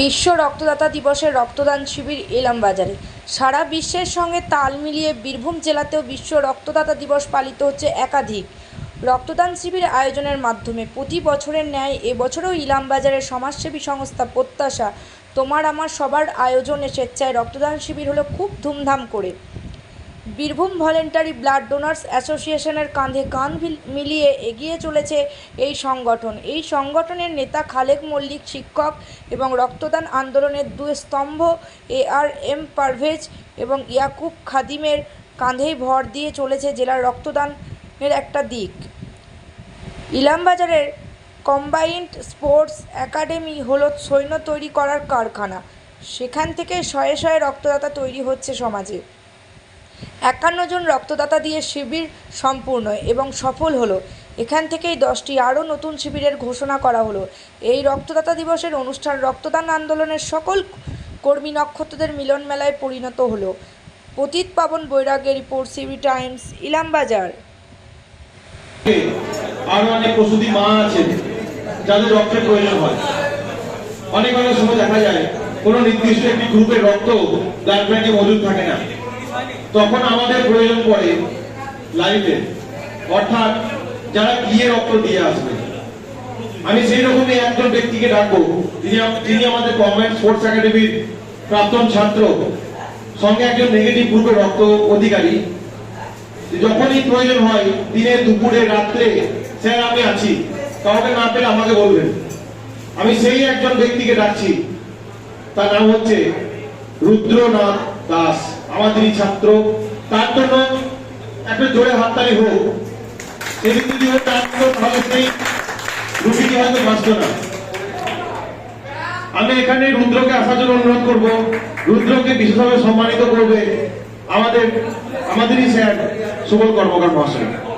বিশ্ব রক্তদাতা দিবসের রক্তদান শিবির ইলামবাজারে। সারা বিশ্বের সঙ্গে তাল মিলিয়ে বীরভূম জেলাতেও বিশ্ব রক্তদাতা দিবস পালিত হচ্ছে একাধিক। রক্তদান শিবির আয়োজনের মাধ্যমে প্রতি বছরের ন্যায় এবছরও ইলামবাজারের সমাজসেবী সংস্থা প্রত্যাশা, তোমার আমার সবার আয়োজনে স্বেচ্ছায় রক্তদান শিবির হলো খুব ধুমধাম করে। বীরভূম ভলেন্টারি ব্লাড ডোনার্স অ্যাসোসিয়েশনের কাঁধে কাঁধ মিলিয়ে এগিয়ে চলেছে এই সংগঠন। এই সংগঠনের নেতা খালেক মল্লিক শিক্ষক এবং রক্তদান আন্দোলনের দুই স্তম্ভ এ আর এম পারভেজ এবং ইয়াকুব খাদিমের কাঁধেই ভর দিয়ে চলেছে জেলার রক্তদানের একটা দিক। ইলামবাজারের কম্বাইন্ড স্পোর্টস একাডেমি হলো সৈন্য তৈরি করার কারখানা। সেখান থেকে শয়ে শয়ে রক্তদাতা তৈরি হচ্ছে সমাজে। একান্ন জন রক্তদাতা দিয়ে শিবির সম্পূর্ণ এবং সফল হলো। এখান থেকেই দশটি আরও নতুন শিবিরের ঘোষণা করা হলো। এই রক্তদাতা দিবসের অনুষ্ঠান রক্তদান আন্দোলনের সকল কর্মী নক্ষত্রদের মিলন মেলায় পরিণত হলো। পতিত পাবন বৈরাগের রিপোর্ট সিবি টাইমস, ইলামবাজার। আরও অনেক প্রসূতি মা আছেন, যাদের রক্তের প্রয়োজন হয়। অনেক অনেক সময় দেখা যায়, কোনো নির্দিষ্ট একটি গ্রুপের রক্ত ব্লাড ব্যাংকে মজুদ থাকে না। তখন আমাদের প্রয়োজন পড়ে লাইফে অর্থাৎ যারা গিয়ে রক্ত দিয়ে আসবে। আমি সেই রকমই একজন ব্যক্তিকে ডাকবো, যিনি যিনি আমাদের কমব্যাট স্পোর্টস একাডেমির প্রাক্তন ছাত্র, সঙ্গে একজন নেগেটিভ গ্রুপের রক্ত অধিকারী, যখনই প্রয়োজন হয়, দিনে দুপুরে, রাত্রে, স্যার আমি আছি, কাউকে না পেলে আমাকে বলবেন। আমি সেই একজন ব্যক্তিকে ডাকছি, তার নাম হচ্ছে রুদ্রনাথ দাস। আমাদেরই ছাত্র। তার জন্য একটা জোরে হাততালি হোক। যদি তাহলে সেই রুগীটি হয়তো না। আমি এখানে রুদ্রকে আসার জন্য অনুরোধ করব। রুদ্রকে বিশেষভাবে সম্মানিত করবে আমাদের আমাদেরই স্যার সুবল কর্মকার মহাশয়।